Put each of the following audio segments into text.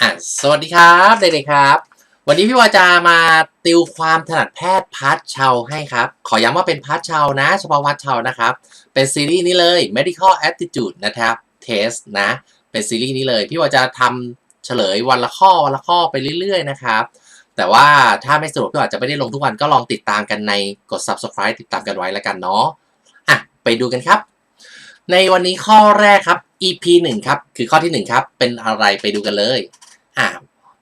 อะสวัสดีครับเด็กๆครับ วันนี้พี่วาจะมาติวความถนัดแพทย์พาร์ทเชาให้ครับ ขอย้ำว่าเป็นพาร์ทเชานะเฉพาะพาร์ทเชานะครับ เป็นซีรีส์นี้เลย medical aptitude นะครับ test นะ เป็นซีรีส์นี้เลย พี่วาจะทำเฉลยวันละข้อวันละข้อไปเรื่อยๆนะครับ แต่ว่าถ้าไม่สะดวกพี่วาจะไม่ได้ลงทุกวันก็ลองติดตามกันในกด subscribe ติดตามกันไว้แล้วกันเนาะอะไปดูกันครับ ในวันนี้ข้อแรกครับ EP 1ครับคือข้อที่1ครับเป็นอะไรไปดูกันเลย อ่า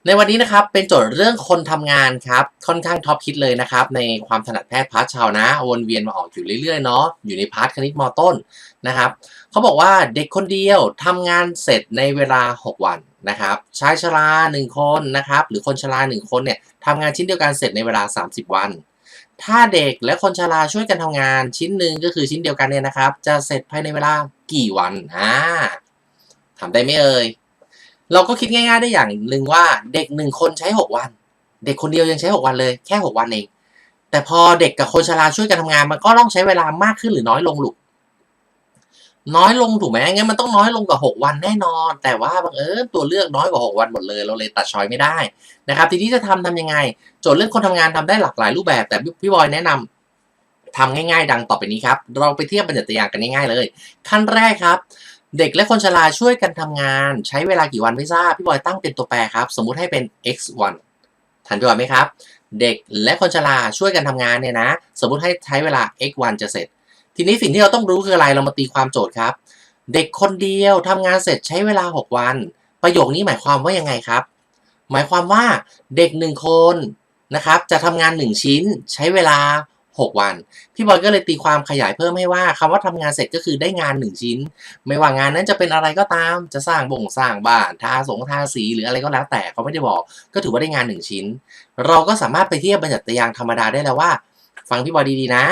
ในวันนี้นะครับเป็นโจทย์เรื่องคนทำงานครับค่อนข้างท็อปคิดเลยนะครับในความถนัดแพทย์พาร์ทชาวนะวนเวียนมาออกอยู่เรื่อยๆเนาะอยู่ในพาร์ทคณิตมต้นนะครับเขาบอกว่าเด็กคนเดียวทำงานเสร็จในเวลา 6 วันนะครับชายชรา1คนนะครับหรือคนชรา1คนเนี่ยทำงานชิ้นเดียวกันเสร็จในเวลา 30 วัน ถ้าเด็กและคนชราช่วยกันทำงานชิ้นหนึ่งก็คือชิ้นเดียวกันเนี่ยนะครับ จะเสร็จภายในเวลากี่วันอ่าทำได้ไหมเอ่ย เราก็คิดง่ายๆได้อย่างหนึ่งว่าเด็กหนึ่งคนใช้หกวัน เด็กคนเดียวยังใช้หกวันเลยแค่หกวันเอง แต่พอเด็กกับคนชราช่วยกันทำงานมันก็ต้องใช้เวลามากขึ้นหรือน้อยลงลูกน้อยลงถูกไหมงั้นมันต้องน้อยลงกว่าหกวันแน่นอน แต่ว่าบังเอิญตัวเลือกน้อยกว่าหกวันหมดเลย เราเลยตัดชอยไม่ได้นะครับทีนี้จะทำทำยังไง โจทย์เรื่องคนทำงานทำได้หลากหลายรูปแบบ แต่พี่บอยแนะนำทำง่าย ๆ ดังต่อไปนี้ครับ เราไปเทียบบรรยัติยางกันง่ายๆเลย ขั้นแรกครับ เด็กและคนชราช่วยกันทำงาน ใช้เวลากี่วันไม่ทราบพี่บอยตั้งเป็นตัวแปรครับ สมมุติให้เป็น x 1ทันพี่บอยไหมครับ เด็กและคนชราช่วยกันทำงานเนี่ยนะ สมมุติให้ใช้เวลา x 1จะเสร็จ ทีนี้สิ่งที่เราต้องรู้คืออะไรเรามาตีความโจทย์ครับ เด็กคนเดียวทำงานเสร็จใช้เวลา 6 วัน ประโยคนี้หมายความว่ายังไงครับ หมายความว่าเด็กหนึ่งคนนะครับจะทำงาน 1 ชิ้นใช้เวลา 6 วัน พี่บอยก็เลยตีความขยายเพิ่มให้ว่าคำว่าทำงานเสร็จก็คือได้งาน 1 ชิ้น ไม่ว่างานนั้นจะเป็นอะไรก็ตามจะสร้างบ่งสร้างบ้านทาสงทาสีหรืออะไรก็แล้วแต่เขาไม่ได้บอก ก็ถือว่าได้งาน 1 ชิ้น เราก็สามารถไปเทียบบัญญัติยางธรรมดาได้แล้วว่า ฟังพี่บอยดีๆนะ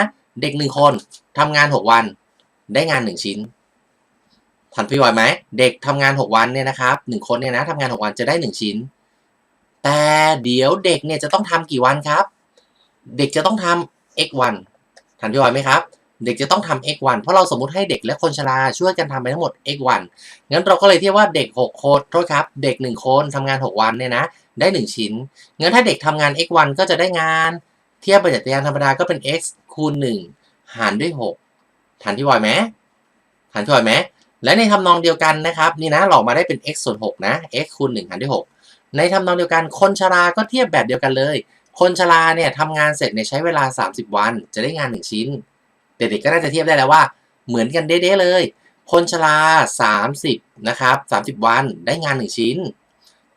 เด็กหนึ่งคนทำงาน 6 วัน ได้งาน 1 ชิ้นทันพี่บอยไหมเด็กทำงาน 6 วันเนี่ยนะครับหคนเนี่ยนะทำงาน 6 วันจะได้ 1 ชิ้น แต่เดี๋ยวเด็กเนี่ยจะต้องทำกี่วันครับ เด็กจะต้องทำ x1 ทันที่บอยไหมครับ เด็กจะต้องทำ x1 เพราะเราสมมติให้เด็กและคนชราช่วยกันทำไปทั้งหมด x1 งั้นเราก็เลยเทียบว่าเด็ก 6 คนโทษครับ เด็ก 1 คนทำงาน 6 วันเนี่ยนะ ได้ 1 ชิ้น งั้นถ้าเด็กทำงาน x1 ก็จะได้งาน เทียบปฏิกิริยาธรรมดาก็เป็น x คูณ 1 หารด้วย 6 ทันที่บอยไหมทันที่บอยไหมและในทำนองเดียวกันนะครับนี่นะหลอกมาได้เป็น x ส่วน6นะ x คูณ1หารด้วย6ในทำนองเดียวกันคนชราก็เทียบแบบเดียวกันเลย คนชราเนี่ยทำงานเสร็จเนี่ยใช้เวลา 30 วัน จะได้งาน 1 ชิ้น เด็กๆก็น่าจะเทียบได้แล้วว่า เหมือนกันเด้ๆเลย คนชรา 30นะครับ30 วันได้งาน 1 ชิ้น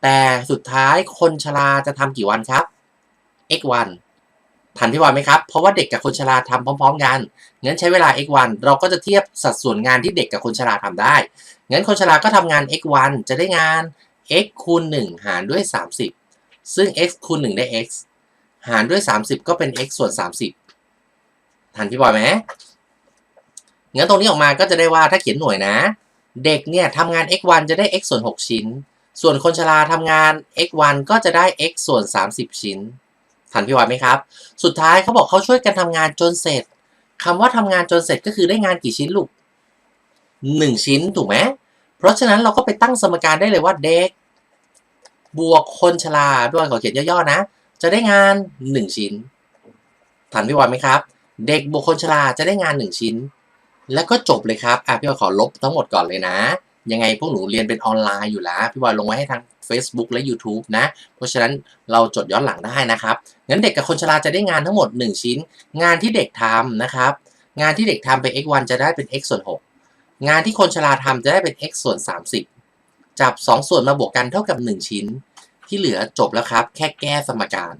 แต่สุดท้ายคนชราจะทำกี่วันครับ x วันทันพี่บอลไหมครับ เพราะว่าเด็กกับคนชราทำพร้อม ๆ กัน งั้นใช้เวลา x วันเราก็จะเทียบสัดส่วนงานที่เด็กกับคนชราทำได้ งั้นคนชราก็ทำงาน x วันจะได้งาน x คูณ1หารด้วย 30 ซึ่ง x คูณ1ได้ x หารด้วย 30 ก็เป็น x ส่วน 30 ทันพี่บอยไหมงั้นตรงนี้ออกมาก็จะได้ว่าถ้าเขียนหน่วยนะ เด็กเนี่ยทำงาน x 1จะได้ x ส่วน 6 ชิ้น ส่วนคนชราทำงาน x 1ก็จะได้ x ส่วน 30 ชิ้น ทันพี่บอยไหมครับ สุดท้ายเขาบอกเขาช่วยกันทำงานจนเสร็จคำว่าทำงานจนเสร็จก็คือได้งานกี่ชิ้นลูก1 ชิ้นถูกไหมเพราะฉะนั้นเราก็ไปตั้งสมการได้เลยว่าเด็กบวกคนชราด้วยขอเขียนย่อๆนะ จะได้งาน 1 ชิ้นทันพี่บอยไหมครับ เด็กบวกคนชราจะได้งาน 1 ชิ้น แล้วก็จบเลยครับอะพี่บอยขอลบทั้งหมดก่อนเลยนะ ยังไงพวกหนูเรียนเป็นออนไลน์อยู่แล้ว พี่บอยลงไว้ให้ทาง Facebook และ YouTube นะ เพราะฉะนั้นเราจดย้อนหลังได้นะครับงั้นเด็กกับคนชราจะได้งานทั้งหมด 1 ชิ้น งานที่เด็กทำนะครับ งานที่เด็กทำเป็น x 1จะได้เป็น x ส่วน6งานที่คนชราทำจะได้เป็น x ส่วน30 จับ 2 ส่วนมาบวกกันเท่ากับ 1 ชิ้น ที่เหลือจบแล้วครับ แค่แก้สมการ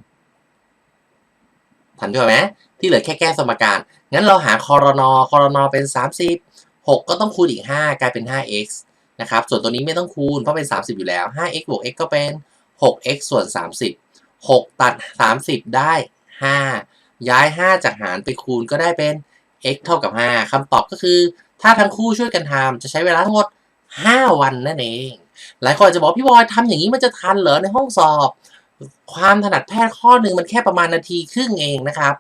ทันด้วยไหมที่เหลือแค่แก้สมการ งั้นเราหาคอรนอคอรนอเป็น 30 6 ก็ต้องคูณอีก 5 กลายเป็น 5x นะครับ ส่วนตัวนี้ไม่ต้องคูณ เพราะเป็น 30 อยู่แล้ว 5x บวก x ก็เป็น 6x ส่วน 30 6 ตัด 30 ได้ 5 ย้าย 5 จากหารไปคูณก็ได้เป็น x เท่ากับ 5คำตอบก็คือ ถ้าทั้งคู่ช่วยกันทำจะใช้เวลาทั้งหมด 5 วันนั่นเอง หลายคนอาจจะบอกพี่บอยทำอย่างนี้มันจะทันเหรอในห้องสอบ ความถนัดแพทย์ข้อหนึ่งมันแค่ประมาณนาทีครึ่งเองนะครับ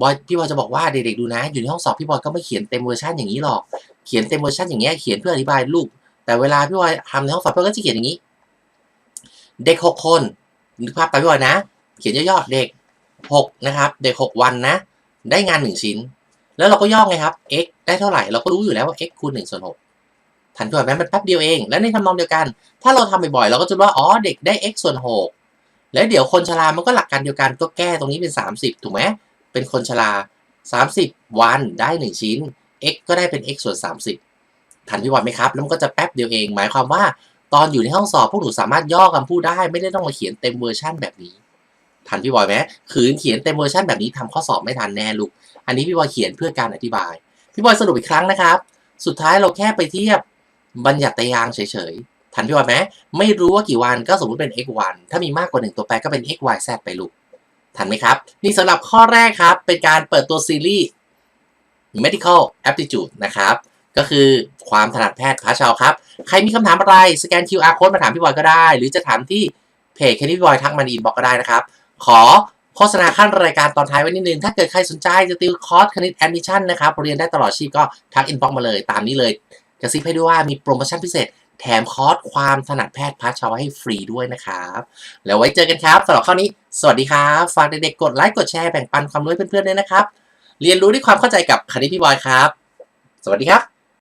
บอยพี่บอยจะบอกว่าเด็กๆดูนะ อยู่ในห้องสอบพี่บอยก็ไม่เขียนเต็มเวอร์ชันอย่างนี้หรอกเขียนเต็มเวอร์ชันอย่างเงี้ยเขียนเพื่ออธิบายลูกแต่เวลาพี่บอยทำในห้องสอบพี่บอยก็จะเขียนอย่างนี้ เด็กหกคนนึกภาพตามพี่บอยนะ เขียนย่อๆเด็กหกนะครับเด็กหกวันนะ ได้งานหนึ่งชิ้น แล้วเราก็ย่อไงครับ x ได้เท่าไหร่เราก็รู้อยู่แล้วว่า x คูณหนึ่งส่วนหก ทันทีแบบนั้นมันแป๊บเดียวเอง และในทำนองเดียวกัน ถ้าเราทำบ่อยๆ เราก็จะรู้ว่า อ๋อ เด็กได้ x ส่วนหกแล้วเดี๋ยวคนชรา มันก็หลักการเดียวกัน ก็แก้ตรงนี้เป็น 30 ถูกไหม เป็นคนชรา 30 วันได้หนึ่งชิ้น x ก็ได้เป็น x ส่วน 30 ทันพี่บอยไหมครับ แล้วมันก็จะแป๊บเดียวเอง หมายความว่า ตอนอยู่ในห้องสอบพวกหนูสามารถย่อคำพูดได้ ไม่ได้ต้องมาเขียนเต็มเวอร์ชั่นแบบนี้ ทันพี่บอยไหมขืนเขียนเต็มเวอร์ชันแบบนี้ทำข้อสอบไม่ทันแน่ลูก อันนี้พี่บอยเขียนเพื่อการอธิบาย พี่บอยสรุปอีกครั้งนะครับ สุดท้ายเราแค่ไปเทียบ บัญญัติตางเฉยๆ ทันพี่บอยไหมไม่รู้ว่ากี่วันก็สมมติเป็น x วันถ้ามีมากกว่าหนึ่งตัวแปรก็เป็น x y z ไปลูก ทันไหมครับ นี่สำหรับข้อแรกครับ เป็นการเปิดตัวซีรีส์ medical aptitude นะครับ ก็คือความถนัดแพทย์พาชาวครับ ใครมีคำถามอะไร สแกน QR code มาถามพี่บอยก็ได้ หรือจะถามที่เพจแคนดี้บอยทักมาในอินบอกก็ได้นะครับ ขอโฆษณาขั้นรายการตอนท้ายไว้นิดนึง ถ้าเกิดใครสนใจจะติวคอร์สคณิตแอดมิชชั่นนะครับ เรียนได้ตลอดชีพก็ทักอินบ็อกมาเลยตามนี้เลย กระซิบให้ด้วยว่ามีโปรโมชั่นพิเศษ แถมคอร์สความถนัดแพทย์พัชาวให้ฟรีด้วยนะครับ แล้วไว้เจอกันครับสำหรับข้อนี้ สวัสดีครับ ฝากเด็กๆกดไลค์กดแชร์แบ่งปันความรู้ให้เพื่อนๆด้วยนะครับ เรียนรู้ด้วยความเข้าใจกับคณิตพี่บอยครับ สวัสดีครับ